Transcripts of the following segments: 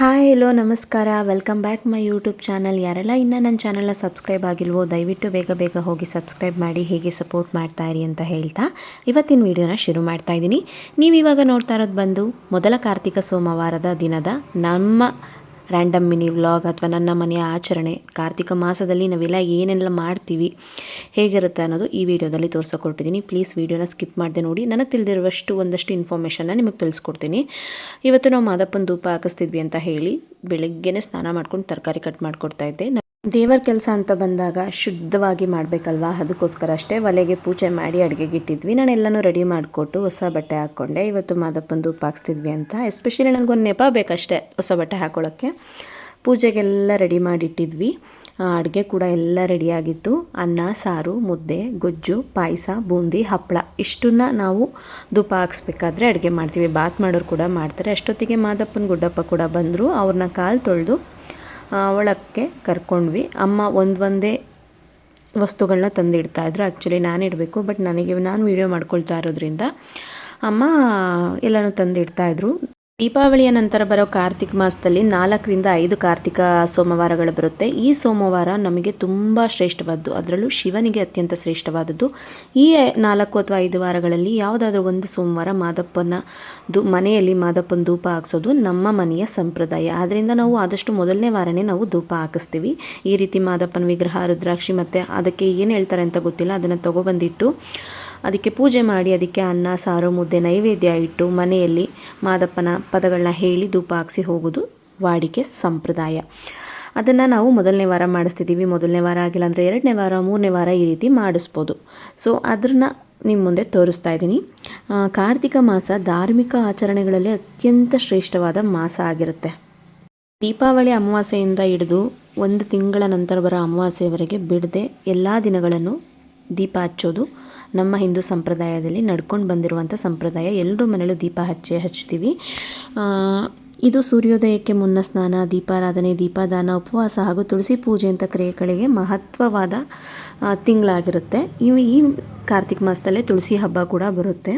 Hi, hello, ನಮಸ್ಕಾರ. Welcome back my YouTube channel ಯಾರೆಲ್ಲ ಇನ್ನೂ ನನ್ನ ಚಾನಲ್ನ ಸಬ್ಸ್ಕ್ರೈಬ್ ಆಗಿಲ್ವೋ, ದಯವಿಟ್ಟು ಬೇಗ ಬೇಗ ಹೋಗಿ ಸಬ್ಸ್ಕ್ರೈಬ್ ಮಾಡಿ, ಹೀಗೆ ಸಪೋರ್ಟ್ ಮಾಡ್ತಾ ಇರಿ ಅಂತ ಹೇಳ್ತಾ ಇವತ್ತಿನ ವಿಡಿಯೋನ ಶುರು ಮಾಡ್ತಾ ಇದ್ದೀನಿ. ನೀವು ಇವಾಗ ನೋಡ್ತಾ ಇರೋದು ಬಂದು ಮೊದಲ ಕಾರ್ತಿಕ ಸೋಮವಾರದ ದಿನದ ನಮ್ಮ ರ್ಯಾಂಡಮ್ ಮಿನಿ ವ್ಲಾಗ್ ಅಥವಾ ನನ್ನ ಮನೆಯ ಆಚರಣೆ. ಕಾರ್ತಿಕ ಮಾಸದಲ್ಲಿ ನಾವೆಲ್ಲ ಏನೆಲ್ಲ ಮಾಡ್ತೀವಿ, ಹೇಗಿರುತ್ತೆ ಅನ್ನೋದು ಈ ವಿಡಿಯೋದಲ್ಲಿ ತೋರಿಸೋಕೊಟ್ಟಿದ್ದೀನಿ. ಪ್ಲೀಸ್ ವಿಡಿಯೋನ ಸ್ಕಿಪ್ ಮಾಡದೆ ನೋಡಿ. ನನಗೆ ತಿಳಿದಿರುವಷ್ಟು ಒಂದಷ್ಟು ಇನ್ಫಾರ್ಮೇಷನ್ನ ನಿಮಗೆ ತಿಳಿಸ್ಕೊಡ್ತೀನಿ. ಇವತ್ತು ನಾವು ಮಾದಪ್ಪನ ಧೂಪ ಹಾಕಿಸ್ತಿದ್ವಿ ಅಂತ ಹೇಳಿ ಬೆಳಗ್ಗೆನೇ ಸ್ನಾನ ಮಾಡ್ಕೊಂಡು ತರಕಾರಿ ಕಟ್ ಮಾಡಿಕೊಡ್ತಾ ಇದ್ದೆ. ದೇವರ ಕೆಲಸ ಅಂತ ಬಂದಾಗ ಶುದ್ಧವಾಗಿ ಮಾಡಬೇಕಲ್ವಾ? ಅದಕ್ಕೋಸ್ಕರ ಅಷ್ಟೇ ಒಲೆಗೆ ಪೂಜೆ ಮಾಡಿ ಅಡುಗೆಗೆ ಇಟ್ಟಿದ್ವಿ. ನಾನು ಎಲ್ಲನೂ ರೆಡಿ ಮಾಡಿಕೊಟ್ಟು ಹೊಸ ಬಟ್ಟೆ ಹಾಕ್ಕೊಂಡೆ. ಇವತ್ತು ಮಾದಪ್ಪಂದು ಪಾಕ್ಸ್ತಿದ್ವಿ ಅಂತ. ಎಸ್ಪೆಷಲಿ ನನಗೊಂದು ನೆಪ ಬೇಕಷ್ಟೇ ಹೊಸ ಬಟ್ಟೆ ಹಾಕ್ಕೊಳ್ಳೋಕ್ಕೆ ಪೂಜೆಗೆಲ್ಲ ರೆಡಿ ಮಾಡಿಟ್ಟಿದ್ವಿ. ಅಡುಗೆ ಕೂಡ ಎಲ್ಲ ರೆಡಿಯಾಗಿತ್ತು ಅನ್ನ, ಸಾರು, ಮುದ್ದೆ, ಗೊಜ್ಜು, ಪಾಯಸ, ಬೂಂದಿ ಹಪ್ಪಳ ಇಷ್ಟನ್ನ ನಾವು ಧೂಪ ಹಾಕ್ಸ್ಬೇಕಾದ್ರೆ ಅಡುಗೆ ಮಾಡ್ತೀವಿ. ಬಾತ್ ಮಾಡೋರು ಕೂಡ ಮಾಡ್ತಾರೆ. ಅಷ್ಟೊತ್ತಿಗೆ ಮಾದಪ್ಪನ ಗುಡ್ಡಪ್ಪ ಕೂಡ ಬಂದರು. ಅವ್ರನ್ನ ಕಾಲು ತೊಳೆದು ಒಳಕ್ಕೆ ಕರ್ಕೊಂಡ್ವಿ. ಅಮ್ಮ ಒಂದು ಒಂದೇ ವಸ್ತುಗಳನ್ನ ತಂದಿಡ್ತಾಯಿದ್ರು ಆ್ಯಕ್ಚುಲಿ ನಾನು ಇಡಬೇಕು ಬಟ್ ನನಗೆ, ನಾನು ವೀಡಿಯೋ ಮಾಡ್ಕೊಳ್ತಾ ಇರೋದ್ರಿಂದ ಅಮ್ಮ ಎಲ್ಲನೂ ತಂದಿಡ್ತಾಯಿದ್ರು ದೀಪಾವಳಿಯ ನಂತರ ಬರೋ ಕಾರ್ತಿಕ ಮಾಸದಲ್ಲಿ ನಾಲ್ಕರಿಂದ ಐದು ಕಾರ್ತಿಕ ಸೋಮವಾರಗಳು ಬರುತ್ತೆ. ಈ ಸೋಮವಾರ ನಮಗೆ ತುಂಬ ಶ್ರೇಷ್ಠವಾದ್ದು, ಅದರಲ್ಲೂ ಶಿವನಿಗೆ ಅತ್ಯಂತ ಶ್ರೇಷ್ಠವಾದದ್ದು. ಈ ನಾಲ್ಕು ಅಥವಾ ಐದು ವಾರಗಳಲ್ಲಿ ಯಾವುದಾದ್ರೂ ಒಂದು ಸೋಮವಾರ ಮಾದಪ್ಪನ ದು ಮನೆಯಲ್ಲಿ ಮಾದಪ್ಪನ ಧೂಪ ಹಾಕ್ಸೋದು ನಮ್ಮ ಮನೆಯ ಸಂಪ್ರದಾಯ. ಆದ್ದರಿಂದ ನಾವು ಆದಷ್ಟು ಮೊದಲನೇ ವಾರನೇ ನಾವು ಧೂಪ ಹಾಕಿಸ್ತೀವಿ. ಈ ರೀತಿ ಮಾದಪ್ಪನ ವಿಗ್ರಹ, ರುದ್ರಾಕ್ಷಿ ಮತ್ತು ಅದಕ್ಕೆ ಏನು ಹೇಳ್ತಾರೆ ಅಂತ ಗೊತ್ತಿಲ್ಲ. ಅದನ್ನು ತೊಗೊಬಂದಿಟ್ಟು ಅದಕ್ಕೆ ಪೂಜೆ ಮಾಡಿ ಅದಕ್ಕೆ ಅನ್ನ, ಸಾರು, ಮುದ್ದೆ, ನೈವೇದ್ಯ ಇಟ್ಟು ಮನೆಯಲ್ಲಿ ಮಾದಪ್ಪನ ಪದಗಳನ್ನ ಹೇಳಿ ಧೂಪ ಹಾಕಿಸಿ ಹೋಗೋದು ವಾಡಿಕೆ ಸಂಪ್ರದಾಯ. ಅದನ್ನು ನಾವು ಮೊದಲನೇ ವಾರ ಮಾಡಿಸ್ತಿದ್ದೀವಿ. ಮೊದಲನೇ ವಾರ ಆಗಿಲ್ಲ ಅಂದರೆ ಎರಡನೇ ವಾರ, ಮೂರನೇ ವಾರ ಈ ರೀತಿ ಮಾಡಿಸ್ಬೋದು. ಸೊ ಅದನ್ನ ನಿಮ್ಮ ಮುಂದೆ ತೋರಿಸ್ತಾ ಇದ್ದೀನಿ. ಕಾರ್ತಿಕ ಮಾಸ ಧಾರ್ಮಿಕ ಆಚರಣೆಗಳಲ್ಲಿ ಅತ್ಯಂತ ಶ್ರೇಷ್ಠವಾದ ಮಾಸ ಆಗಿರುತ್ತೆ. ದೀಪಾವಳಿ ಅಮಾವಾಸ್ಯೆಯಿಂದ ಹಿಡಿದು ಒಂದು ತಿಂಗಳ ನಂತರ ಬರೋ ಅಮಾವಾಸ್ಯೆಯವರೆಗೆ ಬಿಡದೆ ಎಲ್ಲ ದಿನಗಳನ್ನು ದೀಪ ಹಚ್ಚೋದು ನಮ್ಮ ಹಿಂದೂ ಸಂಪ್ರದಾಯದಲ್ಲಿ ನಡ್ಕೊಂಡು ಬಂದಿರುವಂಥ ಸಂಪ್ರದಾಯ. ಎಲ್ಲರೂ ಮನೆಯಲ್ಲೂ ದೀಪ ಹಚ್ಚಿ ಹಚ್ತೀವಿ. ಇದು ಸೂರ್ಯೋದಯಕ್ಕೆ ಮುನ್ನ ಸ್ನಾನ, ದೀಪಾರಾಧನೆ, ದೀಪದಾನ, ಉಪವಾಸ ಹಾಗೂ ತುಳಸಿ ಪೂಜೆ ಅಂತ ಕ್ರಿಯೆಗಳಿಗೆ ಮಹತ್ವವಾದ ತಿಂಗಳಾಗಿರುತ್ತೆ. ಇವು ಈ ಕಾರ್ತಿಕ ಮಾಸದಲ್ಲೇ ತುಳಸಿ ಹಬ್ಬ ಕೂಡ ಬರುತ್ತೆ.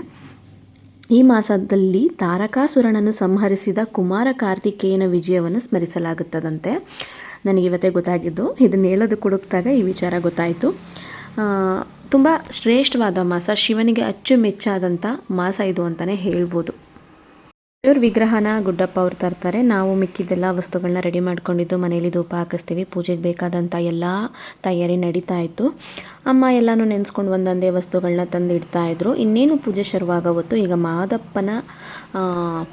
ಈ ಮಾಸದಲ್ಲಿ ತಾರಕಾಸುರನನ್ನು ಸಂಹರಿಸಿದ ಕುಮಾರ ಕಾರ್ತಿಕೇಯನ ವಿಜಯವನ್ನು ಸ್ಮರಿಸಲಾಗುತ್ತದಂತೆ. ನನಗೆ ಇವತ್ತೇ ಗೊತ್ತಾಗಿದ್ದು, ಇದನ್ನು ಹೇಳೋದು ಕುಡುಕ್ದಾಗ ಈ ವಿಚಾರ ಗೊತ್ತಾಯಿತು. ತುಂಬ ಶ್ರೇಷ್ಠವಾದ ಮಾಸ ಶಿವನಿಗೆ ಅಚ್ಚುಮೆಚ್ಚಾದಂಥ ಮಾಸ ಇದು ಅಂತಲೇ ಹೇಳ್ಬೋದು. ಇವ್ರ ವಿಗ್ರಹನ ಗುಡ್ಡಪ್ಪ ಅವ್ರು ತರ್ತಾರೆ. ನಾವು ಮಿಕ್ಕಿದ್ದೆಲ್ಲ ವಸ್ತುಗಳನ್ನ ರೆಡಿ ಮಾಡ್ಕೊಂಡಿದ್ದು ಮನೇಲಿ ಧೂಪ ಹಾಕಿಸ್ತೀವಿ. ಪೂಜೆಗೆ ಬೇಕಾದಂಥ ಎಲ್ಲ ತಯಾರಿ ನಡೀತಾ ಇತ್ತು. ಅಮ್ಮ ಎಲ್ಲನೂ ನೆನೆಸ್ಕೊಂಡು ಒಂದೊಂದೇ ವಸ್ತುಗಳನ್ನ ತಂದು ಇಡ್ತಾ ಇದ್ರು. ಇನ್ನೇನು ಪೂಜೆ ಶುರುವಾಗವತ್ತು ಈಗ ಮಾದಪ್ಪನ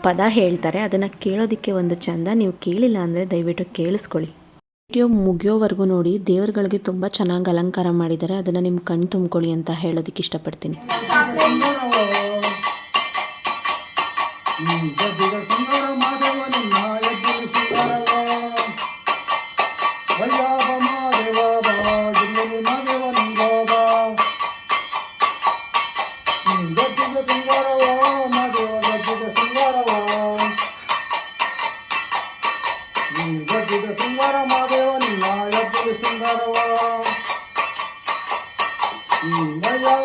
ಪದ ಹೇಳ್ತಾರೆ. ಅದನ್ನು ಕೇಳೋದಕ್ಕೆ ಒಂದು ಚಂದ. ನೀವು ಕೇಳಿಲ್ಲ ಅಂದರೆ ದಯವಿಟ್ಟು ಕೇಳಿಸ್ಕೊಳ್ಳಿ. ವಿಡಿಯೋ ಮುಗಿಯೋವರೆಗೂ ನೋಡಿ, ದೇವರುಗಳಿಗೆ ತುಂಬ ಚೆನ್ನಾಗಿ ಅಲಂಕಾರ ಮಾಡಿದ್ದಾರೆ. ಅದನ್ನು ನಿಮ್ಮ ಕಣ್ಣು ತುಂಬ್ಕೊಳ್ಳಿ ಅಂತ ಹೇಳೋದಕ್ಕೆ ಇಷ್ಟಪಡ್ತೀನಿ.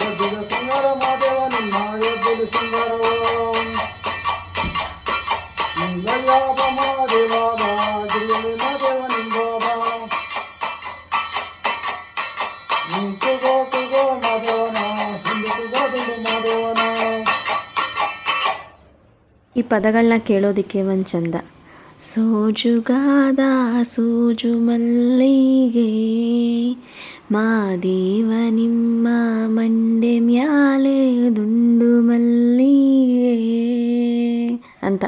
ಗದ್ದಿಗೆ ಸುಂದರ ಮಾದೇವ ನಿಮ್ಮ ಎಬ್ಬಲು ಸುಂದರವ ಗಯ್ಯಾಪ ಮಾದೇವ ಬಾ ಗಿರಿಯಲ್ಲಿ ಮಾದೇವ ನಿಂಗ ಬಾ ಈ ಪದಗಳನ್ನ ಕೇಳೋದಕ್ಕೆ ಒಂದು ಚಂದ ಸೋಜುಗಾದ ಸೋಜು ಮಲ್ಲಿಗೆ ಮಾದೇವ ನಿಮ್ಮ ಮಂಡೆ ಮ್ಯಾಲೆ ದುಂಡು ಮಲ್ಲಿಗೆ ಅಂತ.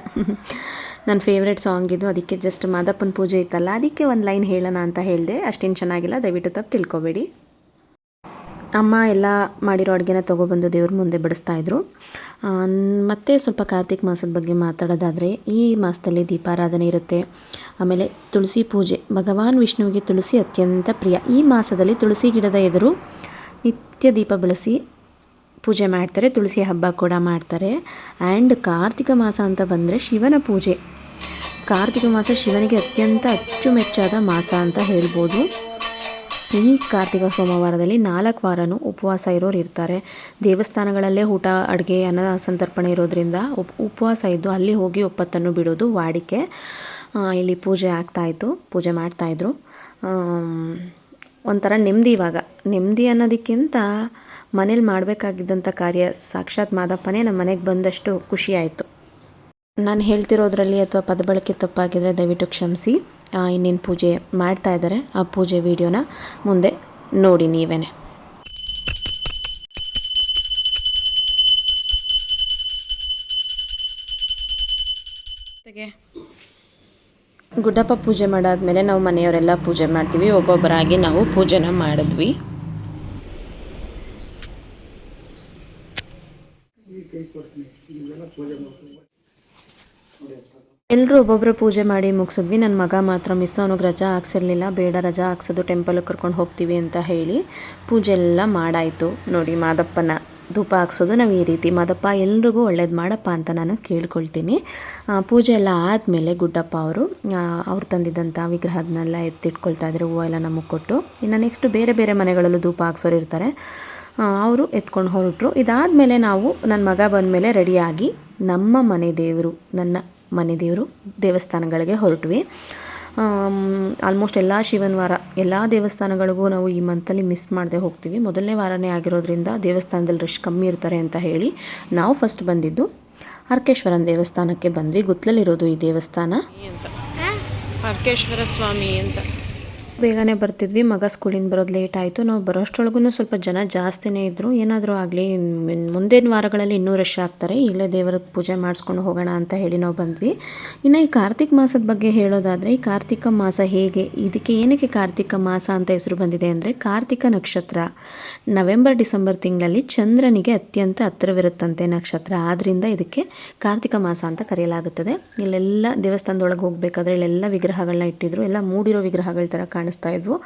ನನ್ನ ಫೇವ್ರೆಟ್ ಸಾಂಗ್ ಇದು. ಅದಕ್ಕೆ ಜಸ್ಟ್ ಮಾದಪ್ಪನ ಪೂಜೆ ಇತ್ತಲ್ಲ, ಅದಕ್ಕೆ ಒಂದು ಲೈನ್ ಹೇಳೋಣ ಅಂತ ಹೇಳಿದೆ. ಅಷ್ಟೇನು ಚೆನ್ನಾಗಿಲ್ಲ, ದಯವಿಟ್ಟು ತಪ್ಪು ತಿಳ್ಕೊಬೇಡಿ. ಅಮ್ಮ ಎಲ್ಲ ಮಾಡಿರೋ ಅಡುಗೆನ ತೊಗೊಬಂದು ದೇವ್ರ ಮುಂದೆ ಬಡಿಸ್ತಾಯಿದ್ರು ಮತ್ತು ಸ್ವಲ್ಪ ಕಾರ್ತಿಕ್ ಮಾಸದ ಬಗ್ಗೆ ಮಾತಾಡೋದಾದರೆ, ಈ ಮಾಸದಲ್ಲಿ ದೀಪಾರಾಧನೆ ಇರುತ್ತೆ. ಆಮೇಲೆ ತುಳಸಿ ಪೂಜೆ, ಭಗವಾನ್ ವಿಷ್ಣುವಿಗೆ ತುಳಸಿ ಅತ್ಯಂತ ಪ್ರಿಯ. ಈ ಮಾಸದಲ್ಲಿ ತುಳಸಿ ಗಿಡದ ಎದುರು ನಿತ್ಯ ದೀಪ ಬೆಳೆಸಿ ಪೂಜೆ ಮಾಡ್ತಾರೆ, ತುಳಸಿ ಹಬ್ಬ ಕೂಡ ಮಾಡ್ತಾರೆ. ಆ್ಯಂಡ್ ಕಾರ್ತಿಕ ಮಾಸ ಅಂತ ಬಂದರೆ ಶಿವನ ಪೂಜೆ. ಕಾರ್ತಿಕ ಮಾಸ ಶಿವನಿಗೆ ಅತ್ಯಂತ ಅಚ್ಚುಮೆಚ್ಚಾದ ಮಾಸ ಅಂತ ಹೇಳ್ಬೋದು. ಈ ಕಾರ್ತಿಕ ಸೋಮವಾರದಲ್ಲಿ ನಾಲ್ಕು ವಾರನೂ ಉಪವಾಸ ಇರೋರು ಇರ್ತಾರೆ. ದೇವಸ್ಥಾನಗಳಲ್ಲೇ ಊಟ, ಅಡುಗೆ, ಅನ್ನ ಸಂತರ್ಪಣೆ ಇರೋದ್ರಿಂದ ಉಪ್, ಉಪವಾಸ ಇದ್ದು ಅಲ್ಲಿ ಹೋಗಿ ಒಪ್ಪತ್ತನ್ನು ಬಿಡೋದು ವಾಡಿಕೆ. ಇಲ್ಲಿ ಪೂಜೆ ಆಗ್ತಾಯಿತ್ತು ಪೂಜೆ ಮಾಡ್ತಾಯಿದ್ರು ಒಂಥರ ನೆಮ್ಮದಿ ಇವಾಗ. ನೆಮ್ಮದಿ ಅನ್ನೋದಕ್ಕಿಂತ ಮನೇಲಿ ಮಾಡಬೇಕಾಗಿದ್ದಂಥ ಕಾರ್ಯ ಸಾಕ್ಷಾತ್ ಮಾದಪ್ಪನೇ ನಮ್ಮ ಮನೆಗೆ ಬಂದಷ್ಟು ಖುಷಿಯಾಯಿತು ನಾನು ಹೇಳ್ತಿರೋದ್ರಲ್ಲಿ ಅಥವಾ ಪದಬಳಕೆ ತಪ್ಪಾಗಿದ್ದರೆ ದಯವಿಟ್ಟು ಕ್ಷಮಿಸಿ. ಇನ್ನೇನು ಪೂಜೆ ಮಾಡ್ತಾ ಇದ್ದಾರೆ ಆ ಪೂಜೆ ವಿಡಿಯೋನ ಮುಂದೆ ನೋಡಿ ನೀವೇನೆ. ಗುಡ್ಡಪ್ಪ ಪೂಜೆ ಮಾಡಾದ್ಮೇಲೆ ನಾವು ಮನೆಯವರೆಲ್ಲ ಪೂಜೆ ಮಾಡ್ತೀವಿ, ಒಬ್ಬೊಬ್ಬರಾಗಿ ನಾವು ಪೂಜೆನ ಮಾಡಿದ್ವಿ. ಪೂಜೆ ಎಲ್ಲರೂ ಒಬ್ಬೊಬ್ಬರು ಪೂಜೆ ಮಾಡಿ ಮುಗಿಸಿದ್ವಿ. ನನ್ನ ಮಗ ಮಾತ್ರ ಮಿಸ್, ಅವನಿಗೆ ರಜಾ ಹಾಕ್ಸಿರ್ಲಿಲ್ಲ. ಬೇಡ, ರಜಾ ಹಾಕ್ಸೋದು ಟೆಂಪಲ್ಗೆ ಕರ್ಕೊಂಡು ಹೋಗ್ತೀವಿ ಅಂತ ಹೇಳಿ ಪೂಜೆ ಎಲ್ಲ ಮಾಡಾಯಿತು. ನೋಡಿ, ಮಾದಪ್ಪನ ಧೂಪ ಹಾಕ್ಸೋದು ನಾವು ಈ ರೀತಿ. ಮಾದಪ್ಪ, ಎಲ್ರಿಗೂ ಒಳ್ಳೇದು ಮಾಡಪ್ಪ ಅಂತ ನಾನು ಕೇಳ್ಕೊಳ್ತೀನಿ. ಪೂಜೆ ಎಲ್ಲ ಆದಮೇಲೆ ಗುಡ್ಡಪ್ಪ ಅವರು ಅವ್ರು ತಂದಿದ್ದಂಥ ವಿಗ್ರಹದನ್ನೆಲ್ಲ ಎತ್ತಿಟ್ಕೊಳ್ತಾ ಇದ್ರು. ಹೂವು ಎಲ್ಲ ನಮಗೆ ಕೊಟ್ಟು. ಇನ್ನು ನೆಕ್ಸ್ಟು ಬೇರೆ ಬೇರೆ ಮನೆಗಳಲ್ಲೂ ಧೂಪ ಹಾಕ್ಸೋರು ಇರ್ತಾರೆ. ಅವರು ಎತ್ಕೊಂಡು ಹೊರಟರು. ಇದಾದಮೇಲೆ ನಾವು ನನ್ನ ಮಗ ಬಂದಮೇಲೆ ರೆಡಿಯಾಗಿ ನಮ್ಮ ಮನೆ ದೇವರು, ನನ್ನ ಮನೆ ದೇವರು ದೇವಸ್ಥಾನಗಳಿಗೆ ಹೊರಟ್ವಿ. ಆಲ್ಮೋಸ್ಟ್ ಎಲ್ಲ ಶಿವನ ವಾರ, ಎಲ್ಲ ದೇವಸ್ಥಾನಗಳಿಗೂ ನಾವು ಈ ಮಂತಲ್ಲಿ ಮಿಸ್ ಮಾಡದೆ ಹೋಗ್ತೀವಿ. ಮೊದಲನೇ ವಾರನೇ ಆಗಿರೋದ್ರಿಂದ ದೇವಸ್ಥಾನದಲ್ಲಿ ರಶ್ ಕಮ್ಮಿ ಇರ್ತಾರೆ ಅಂತ ಹೇಳಿ ನಾವು ಫಸ್ಟ್ ಬಂದಿದ್ದು ಹರ್ಕೇಶ್ವರನ ದೇವಸ್ಥಾನಕ್ಕೆ ಬಂದ್ವಿ. ಗುತ್ತಲಲ್ಲಿರೋದು ಈ ದೇವಸ್ಥಾನ. ಅಂತ ಅರ್ಕೇಶ್ವರ ಸ್ವಾಮಿ ಅಂತ. ಬೇಗನೆ ಬರ್ತಿದ್ವಿ, ಮಗ ಸ್ಕೂಲಿಂದ ಬರೋದು ಲೇಟ್ ಆಯಿತು. ನಾವು ಬರೋಷ್ಟೊಳಗೂ ಸ್ವಲ್ಪ ಜನ ಜಾಸ್ತಿನೇ ಇದ್ದರು ಏನಾದರೂ ಆಗಲಿ ಮುಂದಿನ ವಾರಗಳಲ್ಲಿ ಇನ್ನೂ ರಶ್ ಆಗ್ತಾರೆ. ಇಲ್ಲೇ ದೇವರ ಪೂಜೆ ಮಾಡಿಸ್ಕೊಂಡು ಹೋಗೋಣ ಅಂತ ಹೇಳಿ ನಾವು ಬಂದ್ವಿ. ಇನ್ನು ಈ ಕಾರ್ತಿಕ ಮಾಸದ ಬಗ್ಗೆ ಹೇಳೋದಾದರೆ, ಈ ಕಾರ್ತಿಕ ಮಾಸ ಹೇಗೆ, ಇದಕ್ಕೆ ಏನಕ್ಕೆ ಕಾರ್ತಿಕ ಮಾಸ ಅಂತ ಹೆಸರು ಬಂದಿದೆ ಅಂದರೆ, ಕಾರ್ತಿಕ ನಕ್ಷತ್ರ ನವೆಂಬರ್, ಡಿಸೆಂಬರ್ ತಿಂಗಳಲ್ಲಿ ಚಂದ್ರನಿಗೆ ಅತ್ಯಂತ ಹತ್ತಿರವಿರುತ್ತಂತೆ ನಕ್ಷತ್ರ. ಆದ್ದರಿಂದ ಇದಕ್ಕೆ ಕಾರ್ತಿಕ ಮಾಸ ಅಂತ ಕರೆಯಲಾಗುತ್ತದೆ. ಇಲ್ಲೆಲ್ಲ ದೇವಸ್ಥಾನದೊಳಗೆ ಹೋಗಬೇಕಾದ್ರೆ ಇಲ್ಲೆಲ್ಲ ವಿಗ್ರಹಗಳನ್ನ ಇಟ್ಟಿದ್ರು. ಎಲ್ಲ ಮೂಡಿರೋ ವಿಗ್ರಹಗಳ ಥರ ಕಾಣಿಸ್ತಾ ಇದ್ವು.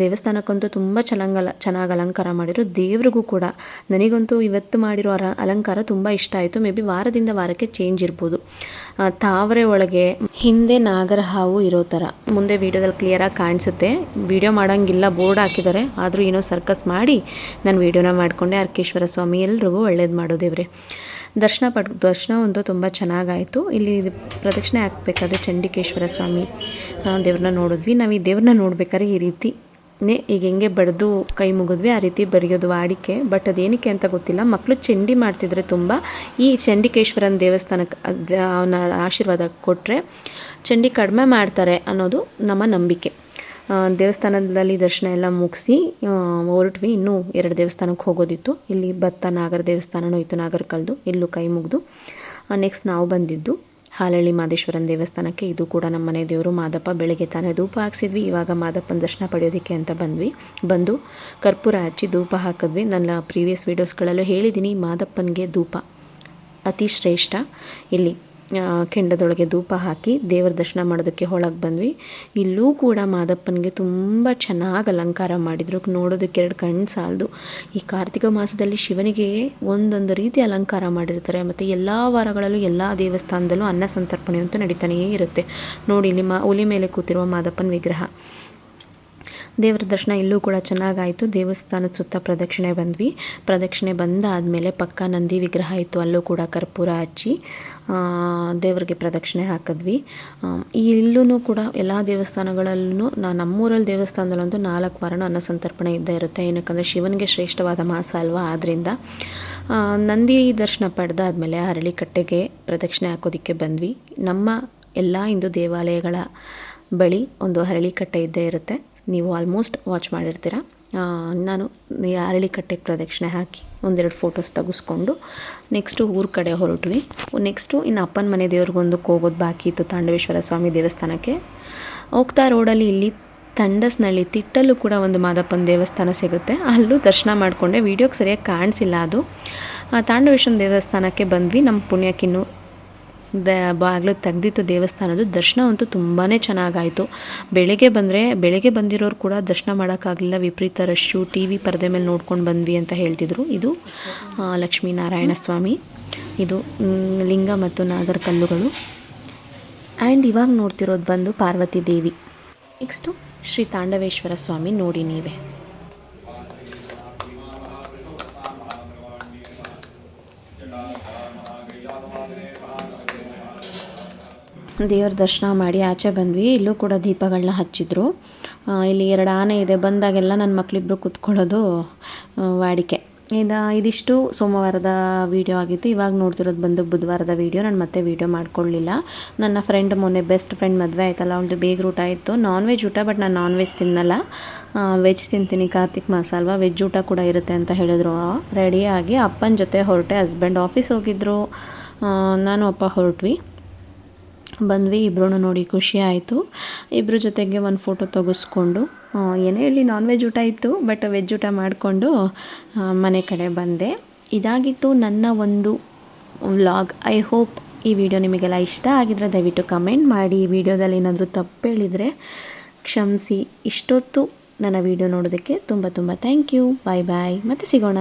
ದೇವಸ್ಥಾನಕ್ಕಂತೂ ತುಂಬ ಚೆನ್ನಂಗಲ ಚೆನ್ನಾಗಿ ಅಲಂಕಾರ ಮಾಡಿದ್ರು. ದೇವ್ರಿಗೂ ಕೂಡ ನನಗಂತೂ ಇವತ್ತು ಮಾಡಿರೋ ಅಲಂಕಾರ ತುಂಬ ಇಷ್ಟ ಆಯಿತು. ಮೇ ಬಿ ವಾರದಿಂದ ವಾರಕ್ಕೆ ಚೇಂಜ್ ಇರ್ಬೋದು. ತಾವರೆ ಒಳಗೆ ಹಿಂದೆ ನಾಗರ ಹಾವು ಇರೋ ಥರ ಮುಂದೆ ವೀಡಿಯೋದಲ್ಲಿ ಕ್ಲಿಯರಾಗಿ ಕಾಣಿಸುತ್ತೆ. ವಿಡಿಯೋ ಮಾಡೋಂಗಿಲ್ಲ, ಬೋರ್ಡ್ ಹಾಕಿದ್ದಾರೆ. ಆದರೂ ಏನೋ ಸರ್ಕಸ್ ಮಾಡಿ ನಾನು ವೀಡಿಯೋನ ಮಾಡಿಕೊಂಡೆ. ಅರ್ಕೇಶ್ವರ ಸ್ವಾಮಿ ಎಲ್ರಿಗೂ ಒಳ್ಳೇದು ಮಾಡೋ ದೇವ್ರೆ. ದರ್ಶನ ಪಡ್, ದರ್ಶನ ಒಂದು ತುಂಬ ಚೆನ್ನಾಗಾಯಿತು. ಇಲ್ಲಿ ಪ್ರದಕ್ಷಿಣೆ ಹಾಕ್ಬೇಕಾದ್ರೆ ಚಂಡಿಕೇಶ್ವರ ಸ್ವಾಮಿ ದೇವ್ರನ್ನ ನೋಡಿದ್ವಿ. ನಾವು ಈ ದೇವ್ರನ್ನ ನೋಡ್ಬೇಕಾದ್ರೆ ಈ ರೀತಿ ಈಗ ಹೆಂಗೆ ಬಡ್ದು ಕೈ ಮುಗಿದ್ವಿ, ಆ ರೀತಿ ಬರೆಯೋದು ವಾಡಿಕೆ. ಬಟ್ ಅದೇನಕ್ಕೆ ಅಂತ ಗೊತ್ತಿಲ್ಲ. ಮಕ್ಕಳು ಚಂಡಿ ಮಾಡ್ತಿದ್ರೆ ತುಂಬ ಈ ಚಂಡಿಕೇಶ್ವರನ ದೇವಸ್ಥಾನಕ್ಕೆ ಅವನ ಆಶೀರ್ವಾದ ಕೊಟ್ಟರೆ ಚಂಡಿ ಕಡಿಮೆ ಮಾಡ್ತಾರೆ ಅನ್ನೋದು ನಮ್ಮ ನಂಬಿಕೆ. ದೇವಸ್ಥಾನದಲ್ಲಿ ದರ್ಶನ ಎಲ್ಲ ಮುಗಿಸಿ ಹೊರಟ್ವಿ. ಇನ್ನೂ ಎರಡು ದೇವಸ್ಥಾನಕ್ಕೆ ಹೋಗೋದಿತ್ತು. ಇಲ್ಲಿ ಭತ್ತ ನಾಗರ ದೇವಸ್ಥಾನನೂ ಇತ್ತು ನಾಗರ ಕಲ್ದು ಇಲ್ಲೂ ಕೈ ಮುಗಿದು ನೆಕ್ಸ್ಟ್ ನಾವು ಬಂದಿದ್ದು ಹಾಲಳ್ಳಿ ಮಾದೇಶ್ವರನ ದೇವಸ್ಥಾನಕ್ಕೆ. ಇದು ಕೂಡ ನಮ್ಮ ಮನೆ ದೇವರು ಮಾದಪ್ಪ ಬೆಳಗ್ಗೆ ತಾನೇ ಧೂಪ ಹಾಕ್ಸಿದ್ವಿ. ಇವಾಗ ಮಾದಪ್ಪನ ದರ್ಶನ ಪಡೆಯೋದಕ್ಕೆ ಅಂತ ಬಂದ್ವಿ. ಬಂದು ಕರ್ಪೂರ ಹಚ್ಚಿ ಧೂಪ ಹಾಕಿದ್ವಿ. ನನ್ನ ಪ್ರೀವಿಯಸ್ ವೀಡಿಯೋಸ್ಗಳಲ್ಲೂ ಹೇಳಿದ್ದೀನಿ ಮಾದಪ್ಪನಿಗೆ ಧೂಪ. ಅತಿ ಶ್ರೇಷ್ಠ. ಇಲ್ಲಿ ಕೆಂಡದೊಳಗೆ ಧೂಪ ಹಾಕಿ ದೇವರ ದರ್ಶನ ಮಾಡೋದಕ್ಕೆ ಒಳಗೆ ಬಂದ್ವಿ. ಇಲ್ಲೂ ಕೂಡ ಮಾದಪ್ಪನಿಗೆ ತುಂಬ ಚೆನ್ನಾಗಿ ಅಲಂಕಾರ ಮಾಡಿದರು. ನೋಡೋದಕ್ಕೆ ಎರಡು ಕಣ್ಣು ಸಾಲದು. ಈ ಕಾರ್ತಿಕ ಮಾಸದಲ್ಲಿ ಶಿವನಿಗೆ ಒಂದೊಂದು ರೀತಿ ಅಲಂಕಾರ ಮಾಡಿರ್ತಾರೆ. ಮತ್ತು ಎಲ್ಲ ವಾರಗಳಲ್ಲೂ ಎಲ್ಲ ದೇವಸ್ಥಾನದಲ್ಲೂ ಅನ್ನ ಸಂತರ್ಪಣೆ ಅಂತೂ ನಡೀತಾನೇ ಇರುತ್ತೆ. ನೋಡಿ, ಇಲ್ಲಿ ಮಾ ಒಲೆ ಮೇಲೆ ಕೂತಿರುವ ಮಾದಪ್ಪನ ವಿಗ್ರಹ. ದೇವರ ದರ್ಶನ ಇಲ್ಲೂ ಕೂಡ ಚೆನ್ನಾಗಾಯಿತು. ದೇವಸ್ಥಾನದ ಸುತ್ತ ಪ್ರದಕ್ಷಿಣೆ ಬಂದ್ವಿ. ಪ್ರದಕ್ಷಿಣೆ ಬಂದಾದಮೇಲೆ ಪಕ್ಕ ನಂದಿ ವಿಗ್ರಹ ಇತ್ತು. ಅಲ್ಲೂ ಕೂಡ ಕರ್ಪೂರ ಹಚ್ಚಿ ದೇವರಿಗೆ ಪ್ರದಕ್ಷಿಣೆ ಹಾಕಿದ್ವಿ. ಇಲ್ಲೂ ಕೂಡ ಎಲ್ಲ ದೇವಸ್ಥಾನಗಳಲ್ಲೂ ನಾ, ನಮ್ಮೂರಲ್ಲಿ ದೇವಸ್ಥಾನದಲ್ಲಂತೂ ನಾಲ್ಕು ವಾರನೂ ಅನ್ನ ಸಂತರ್ಪಣೆ ಇದ್ದೇ ಇರುತ್ತೆ. ಏನಕ್ಕಂದರೆ ಶಿವನಿಗೆ ಶ್ರೇಷ್ಠವಾದ ಮಾಸ ಅಲ್ವಾ? ಆದ್ದರಿಂದ ನಂದಿ ದರ್ಶನ ಪಡೆದಾದ್ಮೇಲೆ ಅರಳಿಕಟ್ಟೆಗೆ ಪ್ರದಕ್ಷಿಣೆ ಹಾಕೋದಕ್ಕೆ ಬಂದ್ವಿ. ನಮ್ಮ ಎಲ್ಲ ಹಿಂದೂ ದೇವಾಲಯಗಳ ಬಳಿ ಒಂದು ಹರಳಿಕಟ್ಟೆ ಇದ್ದೇ ಇರುತ್ತೆ. ನೀವು ಆಲ್ಮೋಸ್ಟ್ ವಾಚ್ ಮಾಡಿರ್ತೀರ. ನಾನು ಅರಳಿಕಟ್ಟೆ ಪ್ರದಕ್ಷಿಣೆ ಹಾಕಿ ಒಂದೆರಡು ಫೋಟೋಸ್ ತೆಗೆಸ್ಕೊಂಡು ನೆಕ್ಸ್ಟು ಊರ ಕಡೆ ಹೊರಟ್ವಿ. ನೆಕ್ಸ್ಟು ಇನ್ನು ಅಪ್ಪನ ಮನೆ ದೇವ್ರಿಗೊಂದು ಹೋಗೋದು ಬಾಕಿ ಇತ್ತು ತಾಂಡವೇಶ್ವರ ಸ್ವಾಮಿ ದೇವಸ್ಥಾನಕ್ಕೆ. ಹೋಗ್ತಾ ರೋಡಲ್ಲಿ ಇಲ್ಲಿ ತಂಡಸ್ನಳ್ಳಿ ತಿಟ್ಟಲ್ಲೂ ಕೂಡ ಒಂದು ಮಾದಪ್ಪನ ದೇವಸ್ಥಾನ ಸಿಗುತ್ತೆ. ಅಲ್ಲೂ ದರ್ಶನ ಮಾಡಿಕೊಂಡೆ. ವೀಡಿಯೋಗೆ ಸರಿಯಾಗಿ ಕಾಣಿಸಿಲ್ಲ ಅದು. ತಾಂಡವೇಶ್ವರ ದೇವಸ್ಥಾನಕ್ಕೆ ಬಂದ್ವಿ. ನಮ್ಮ ಪುಣ್ಯಕ್ಕಿನ್ನು ದ ಬಾಗಿಲು ತೆಗೆದಿತ್ತು ದೇವಸ್ಥಾನದ್ದು, ದರ್ಶನ ಅಂತೂ ತುಂಬಾ ಚೆನ್ನಾಗಾಯಿತು. ಬೆಳಗ್ಗೆ ಬಂದರೆ, ಬೆಳಗ್ಗೆ ಬಂದಿರೋರು ಕೂಡ ದರ್ಶನ ಮಾಡೋಕ್ಕಾಗಲಿಲ್ಲ. ವಿಪರೀತ ರಶ್ಶು ಟಿ ವಿ ಪರದೆ ಮೇಲೆ ನೋಡ್ಕೊಂಡು ಬಂದ್ವಿ ಅಂತ ಹೇಳ್ತಿದ್ರು. ಇದು ಲಕ್ಷ್ಮೀನಾರಾಯಣ ಸ್ವಾಮಿ. ಇದು ಲಿಂಗ ಮತ್ತು ನಾಗರ ಕಲ್ಲುಗಳು. ಆ್ಯಂಡ್ ಇವಾಗ ನೋಡ್ತಿರೋದು ಬಂದು ಪಾರ್ವತಿ ದೇವಿ. ನೆಕ್ಸ್ಟು ಶ್ರೀ ತಾಂಡವೇಶ್ವರ ಸ್ವಾಮಿ ನೋಡಿ ನೀವೇ. ದೇವ್ರ ದರ್ಶನ ಮಾಡಿ ಆಚೆ ಬಂದ್ವಿ. ಇಲ್ಲೂ ಕೂಡ ದೀಪಗಳನ್ನ ಹಚ್ಚಿದ್ರು. ಇಲ್ಲಿ ಎರಡು ಆನೆ ಇದೆ. ಬಂದಾಗೆಲ್ಲ ನನ್ನ ಮಕ್ಕಳಿಬ್ರು ಕೂತ್ಕೊಳ್ಳೋದು ವಾಡಿಕೆ. ಇದು, ಇದಿಷ್ಟು ಸೋಮವಾರದ ವೀಡಿಯೋ ಆಗಿತ್ತು. ಇವಾಗ ನೋಡ್ತಿರೋದು ಬಂದು ಬುಧವಾರದ ವೀಡಿಯೋ ನಾನು ಮತ್ತೆ ವೀಡಿಯೋ ಮಾಡ್ಕೊಳ್ಳಿಲ್ಲ. ನನ್ನ ಫ್ರೆಂಡ್ ಮೊನ್ನೆ ಬೆಸ್ಟ್ ಫ್ರೆಂಡ್ ಮದುವೆ ಆಯ್ತಲ್ಲ, ಅವಳದು ಬೇಗ ಊಟ ಆಯಿತು. ನಾನ್ ವೆಜ್ ಊಟ ಬಟ್ ನಾನು ನಾನ್ ವೆಜ್ ತಿನ್ನಲ್ಲ ವೆಜ್ ತಿಂತೀನಿ. ಕಾರ್ತಿಕ್ ಮಾಸ ಅಲ್ವಾ? ವೆಜ್ ಊಟ ಕೂಡ ಇರುತ್ತೆ ಅಂತ ಹೇಳಿದ್ರು. ರೆಡಿಯಾಗಿ ಅಪ್ಪನ ಜೊತೆ ಹೊರಟೆ ಹಸ್ಬೆಂಡ್ ಆಫೀಸ್ ಹೋಗಿದ್ರು. ನಾನು, ಅಪ್ಪ ಹೊರಟ್ವಿ. ಬಂದ್ವಿ ಇಬ್ಬರೂ ನೋಡಿ ಖುಷಿ ಆಯಿತು. ಇಬ್ಬರ ಜೊತೆಗೆ ಒಂದು ಫೋಟೋ ತೆಗೆಸ್ಕೊಂಡು ಏನೇ ಇಲ್ಲಿ ನಾನ್ ವೆಜ್ ಊಟ ಇತ್ತು ಬಟ್ ವೆಜ್ ಊಟ ಮಾಡಿಕೊಂಡು ಮನೆ ಕಡೆ ಬಂದೆ. ಇದಾಗಿತ್ತು ನನ್ನ ಒಂದು ವ್ಲಾಗ್ ಐ ಹೋಪ್ ಈ ವಿಡಿಯೋ ನಿಮಗೆಲ್ಲ ಇಷ್ಟ ಆಗಿದ್ರೆ ದಯವಿಟ್ಟು ಕಮೆಂಟ್ ಮಾಡಿ. ಈ ವಿಡಿಯೋದಲ್ಲಿ ಏನಾದರೂ ತಪ್ಪು ಹೇಳಿದರೆ ಕ್ಷಮಿಸಿ. ಇಷ್ಟೊತ್ತು ನನ್ನ ವಿಡಿಯೋ ನೋಡೋದಕ್ಕೆ ತುಂಬ ತುಂಬ ಥ್ಯಾಂಕ್ ಯು ಬಾಯ್ ಬಾಯ್ ಮತ್ತೆ ಸಿಗೋಣ.